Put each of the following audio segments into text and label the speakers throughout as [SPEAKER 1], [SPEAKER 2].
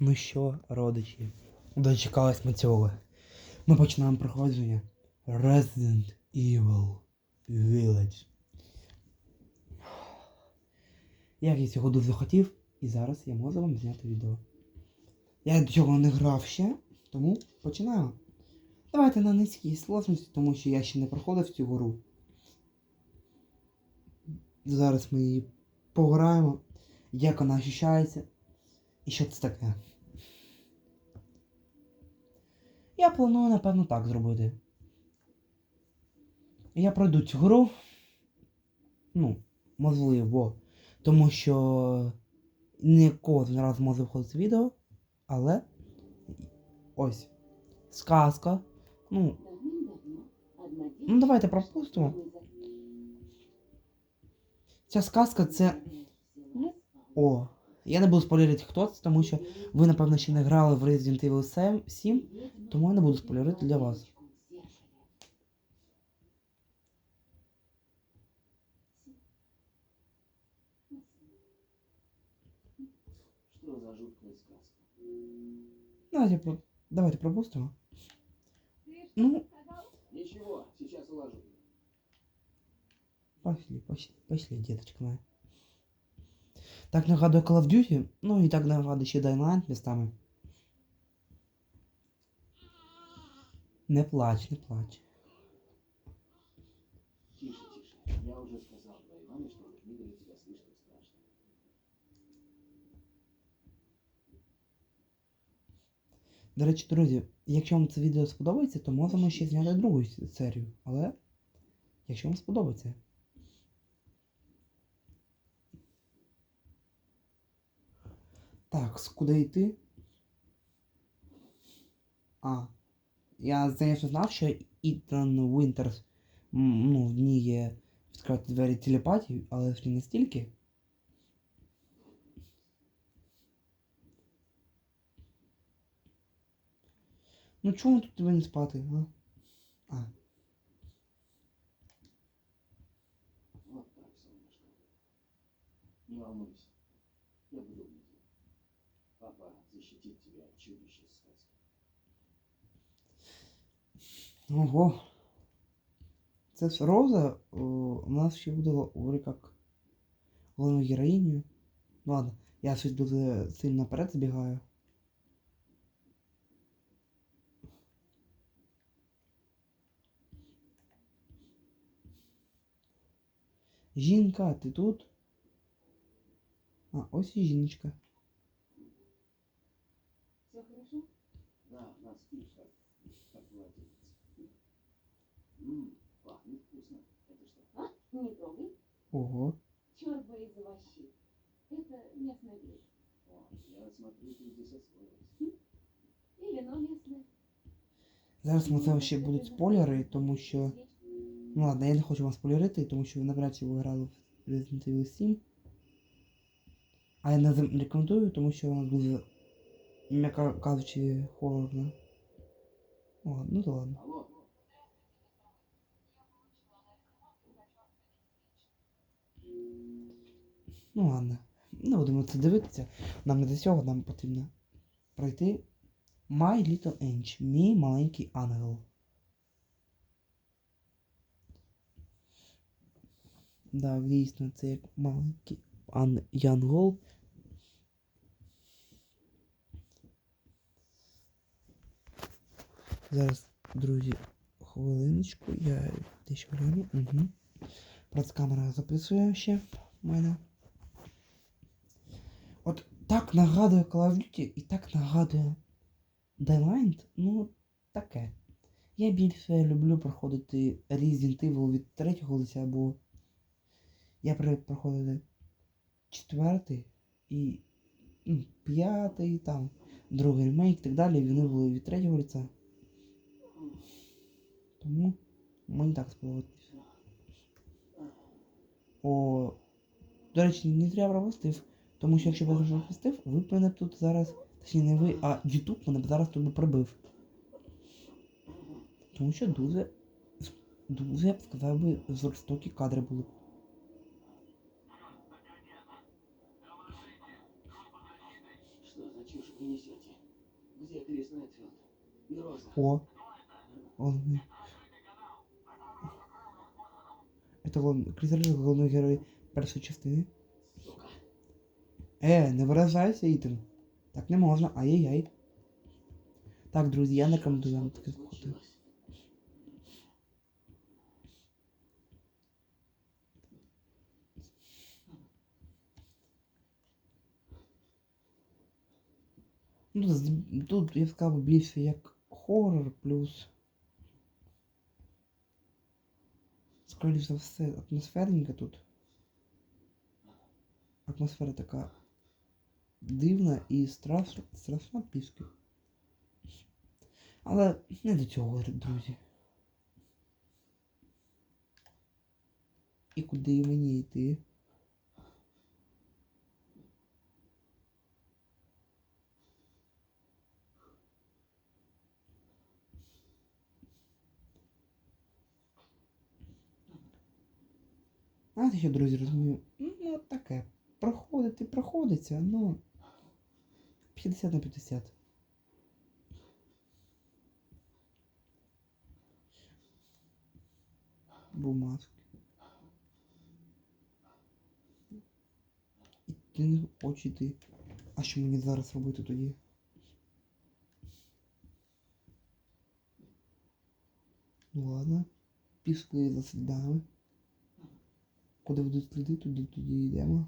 [SPEAKER 1] Ну що, родичі, дочекались ми цього. Ми починаємо проходження Resident Evil Village. Як я цього дуже хотів, і зараз я можу вам зняти відео. Я до цього не грав ще, тому починаю. Давайте на низькій сложності, тому що я ще не проходив цю гру. Зараз ми її пограємо, як вона ощущається і що це таке. Я планую, напевно, так зробити. Я пройду цю гру. Ну, можливо. Тому що не кожен раз може входити відео, але ось сказка. Ну,
[SPEAKER 2] Ну, давайте пропустимо.
[SPEAKER 1] ця сказка це. О, я не буду спойлерити, хто це, тому що ви, напевно, ще не грали в Resident Evil 7, тому я не буду спойлерити для вас.
[SPEAKER 3] Что за жуткая сказка?
[SPEAKER 1] Давайте, про- давайте пропустимо. Ну,
[SPEAKER 3] Ничего, сейчас уложу.
[SPEAKER 1] пошли, пошли, пошли, деточка моя. Так нагадує Call of Duty, ну і так нагадує ще Dying містами. Не плач, не плач.
[SPEAKER 3] Тише, тише. Я уже сказал маме, что мире тебя слишком страшно.
[SPEAKER 1] До речі, друзі, якщо вам це відео сподобається, то можемо ще зняти другу серію. Але якщо вам сподобається. Так, куди йти? А. Я, звісно, знав, що Ітан Вінтерс ну, вміє відкривати двері телепатії, але ж не настільки. Ну чому тут тебе не спати? А.
[SPEAKER 3] Вот так, солнышко. Не волнуйся. Я буду внизу. Папа защитит тебя от чудищ сказки.
[SPEAKER 1] Ого. Це о, у нас ще буде говорити як головну героїню. Ну ладно, я щось дуже сильно наперед збігаю. Жінка, ти тут? А, ось і жіночка.
[SPEAKER 2] Все хорошо?
[SPEAKER 3] Да, да, спишь, как, как младенец. Ммм, пахнет вкусно. Это что?
[SPEAKER 2] А? Не трогай.
[SPEAKER 1] Ого.
[SPEAKER 2] Черт бы из овощей. Это местный гриб.
[SPEAKER 3] О, я смотрю, ты здесь освоилась.
[SPEAKER 2] И вино местное.
[SPEAKER 1] Зараз можливо ще будуть спойлери, тому що. Ну ладно, я не хочу вам спойлерити, тому що ви навряд чи ви грали в Resident Evil 7. А я не з- рекомендую, тому що вона дуже, м'яко кажучи, хорорна. О, ну то ладно. Ну ладно. Не будемо це дивитися. Нам не до цього, нам потрібно пройти My Little Angel, мій маленький ангел. Да, дійсно, це як маленький ан Янгол. Зараз, друзі, хвилиночку, я дещо гляну. Угу. Просто камера записує ще в мене. От так нагадує Call of Duty і так нагадує Daylight, ну таке. Я більше люблю проходити Resident Evil від третього лиця, бо я проходив четвертий і ну, п'ятий, там, другий ремейк і так далі, вони були від третього лиця. Тому мені так сподобалось. О, до речі, не зря пропустив. Тому що якщо б я вже пропустив, ви б мене тут зараз. Точніше не ви, а Ютуб мене б зараз тут би прибив. Тому що дуже. Дуже, я б сказав би, жорстокі кадри були.
[SPEAKER 3] что за
[SPEAKER 1] Реджер, головний герой першої частини. Е, не виражайся, Ітан. Так не можна, ай-яй-яй. Так, друзі, я не рекомендую вам таке слухати. Ну, тут я сказав більше як хоррор плюс. Скоріше за все, атмосферненька тут. Атмосфера така дивна і страшна, страшна піски. Але не до цього, друзі. І куди мені йти? Знаєте що, друзі, розумію? Ну, таке. Проходити, проходиться, ну. 50 на 50. Бумажки. І ти не хочеш йти. А що мені зараз робити тоді? Ну ладно. Пішли за слідами. Куди ведуть сліди, туди тоді йдемо.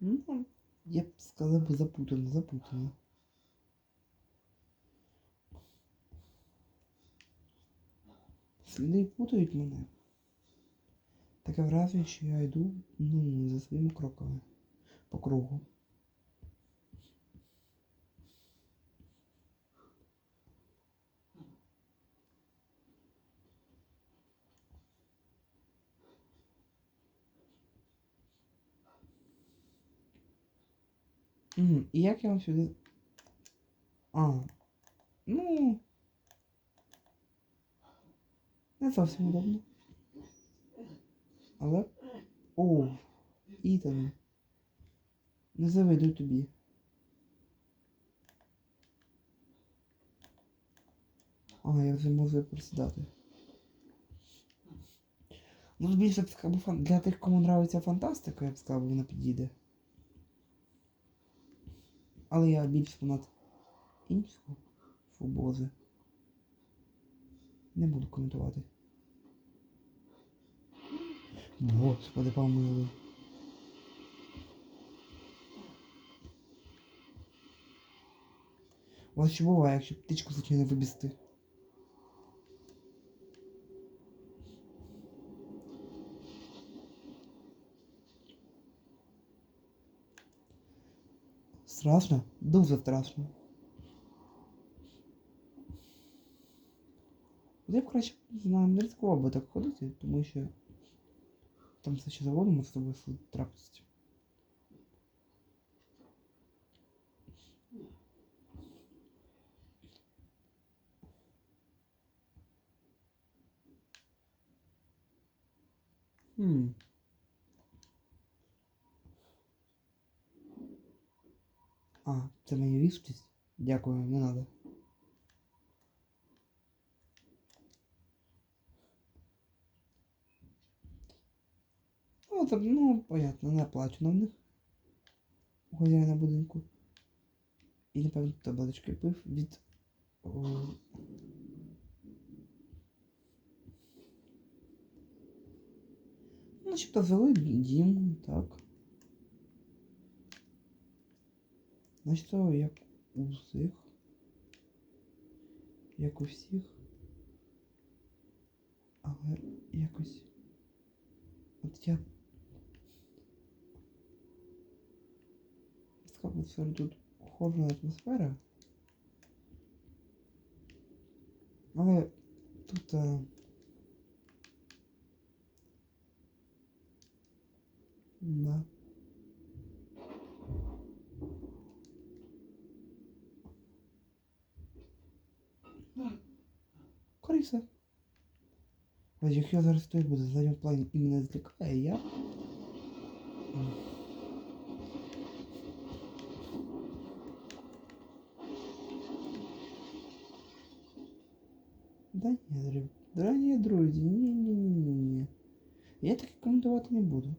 [SPEAKER 1] Ну, я б сказав би запутано, запутано. Сліди путають мене. Таке враження, що я йду ну, за своїми кроками по кругу. Мгм, І як я вам сюди. А. Ну. Не зовсім удобно. Але. О, Ітан. Не завидую тобі. А, я вже можу присідати. Ну, більше б сказав, для тих, кому нравиться фантастика, я б сказав, вона підійде. Але я більш фанат іншого. Фу, боже. Не буду коментувати. Господи, помилуй. Вас що буває, якщо птичку звичайно вибісти? Страшно? Дуже страшно. От Я б краще не ризикував би так ходити, тому що там все ще заводимо може з тобою трапитися. Хм. А, це моя віжність? Дякую, не надо. Ну, так, ну, понятно, не плачу на них. У хазяїна будинку. І, напевно, таблеточки пив від... о, Начебто взяли дім, так. Значить, то як у всіх. Як у всіх. Але якось. От я. Сказав, що тут охорона атмосфера. Але тут. А... Да. Криса. Ось якщо зараз хтось буде в задньому плані і мене злякає, я. М. Да ні, друзі. Да ні, друзі, ні, ні, ні, ні, ні. Я таке коментувати не буду.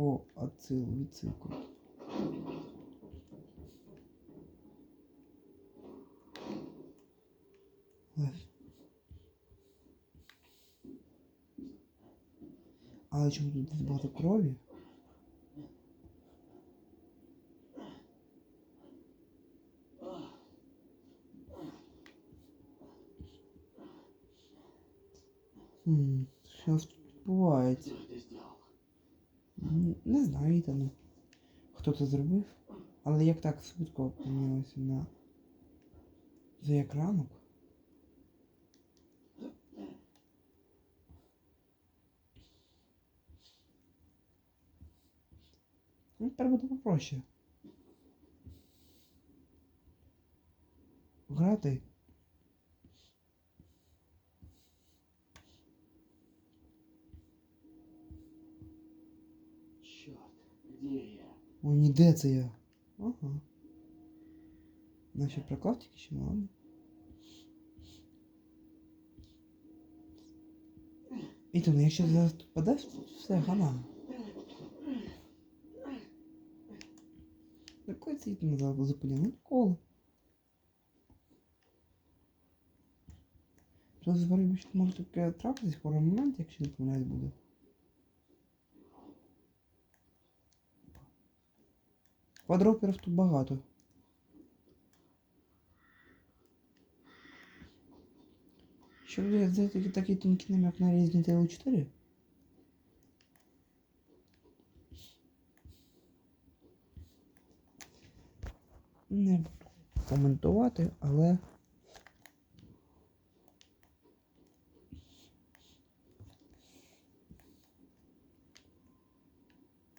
[SPEAKER 1] О, отсыл, відсилку. Ось. Але чому тут десь багато крові? Хм, що ж тут відбувається? Не знаю, Ітану. Хто це зробив? Але як так швидко помінялося на за екранок? Ну, тепер буде попроще. Грати.
[SPEAKER 3] Где я?
[SPEAKER 1] О, ніде це я. Ага. Наші приклав тільки ще, ну ладно. Ітан, якщо ти зараз тут то все, гана. Який це зараз зупиняв? Ну, ніколи. Що зараз що може таке трапитись в момент, якщо не помиляюсь буде. Квадроперів тут багато. Що ви це такий, тонкий намек на Resident Evil 4? Не буду коментувати, але.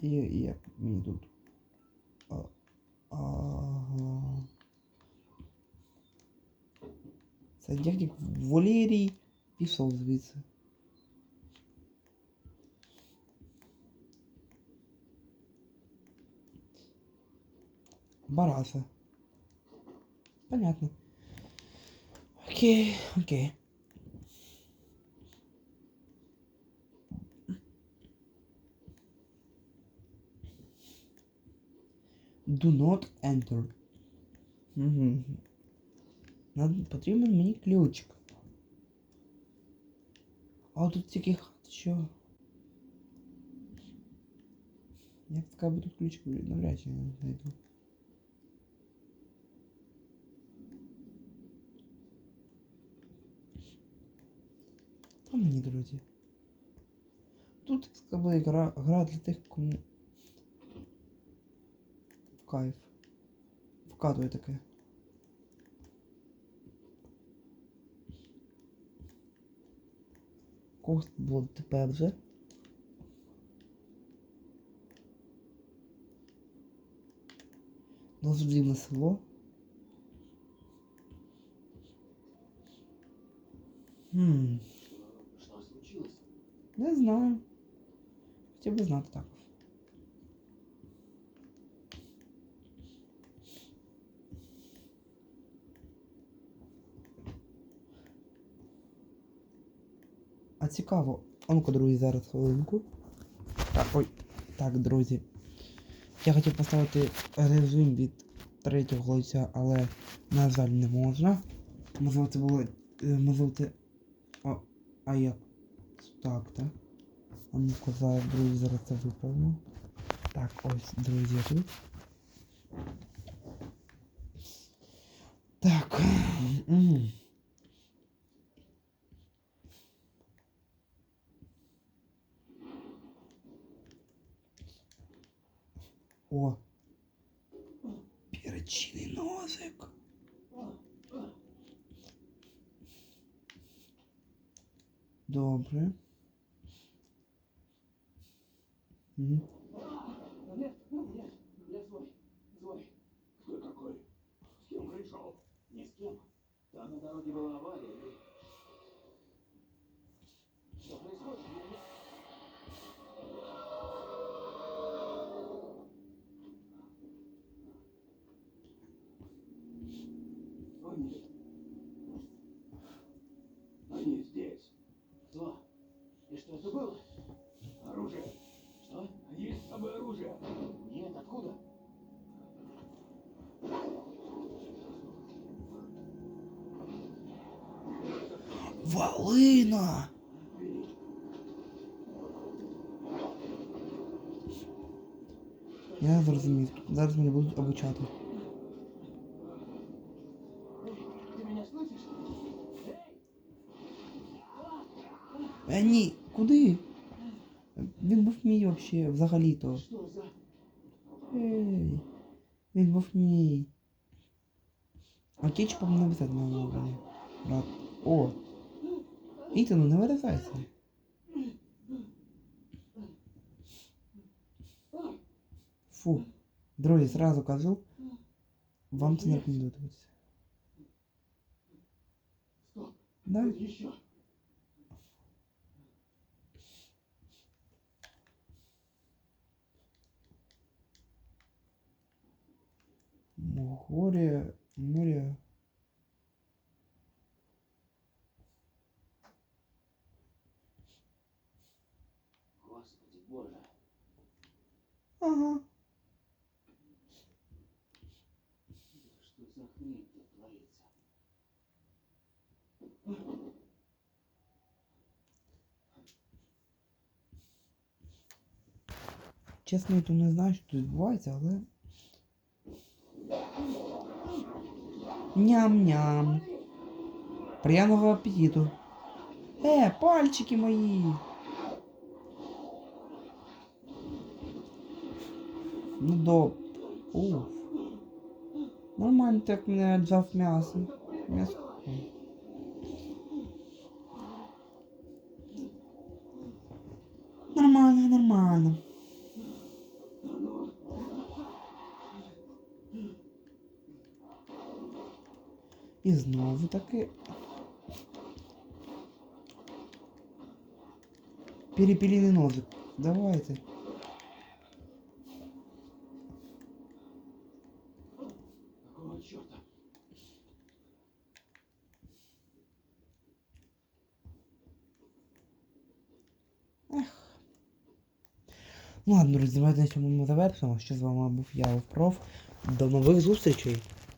[SPEAKER 1] І як мені тут. Валерій пішов звідси. Бараса. Понятно. Окей, окей. Do not enter. Угу. Надо, потрібен мені ключик. А тут тільки хат, що? Як така буде ключик, навряд чи я знайду. Та мені, друзі. Тут така буде гра, гра для тих, кому в кайф. Вкатує таке. Когось буде тепер вже. Дуже дивне село. Хм, не знаю. Хотів би знати також. А цікаво. Ну-ка, друзі, зараз хвилинку. Так, ой. Так, друзі. Я хотів поставити режим від третього лиця, але, на жаль, не можна. Можливо, це було. е, Можливо, це. А, а як? Так, так. Ну-ка, зараз, друзі, зараз це виправимо. Так, ось, друзі, тут. Так. м. О. Перечиний носик. Добре. Угу. Валина! Я зрозумів. Зараз мене будуть обучати.
[SPEAKER 3] Ты меня слышишь? Эй!
[SPEAKER 1] Е, ні, куди? Він був мій вообще, взагалі-то.
[SPEAKER 3] Что за...
[SPEAKER 1] Ей, він був мій. А кетчупом не висять на мовлені. Брат. О! Ітану, не вирізайся. Фу. Друзі, зразу кажу. Вам це не рекомендується.
[SPEAKER 3] Стоп,
[SPEAKER 1] Да?
[SPEAKER 3] тут еще.
[SPEAKER 1] Море, море. Ага.
[SPEAKER 3] Что за хрень тут творится?
[SPEAKER 1] Чесно, я то не знаю, що тут відбувається, але. Ням-ням. Приємного апетиту. Е, пальчики мої. Ну доб. Уф. Нормально так мене взяв м'ясо. М'ясо. Нормально, нормально. І знову таки. Перепіліний ножик. Давайте. Друзі, цьому ми завершимо. Що з вами був я, Проф. До нових зустрічей.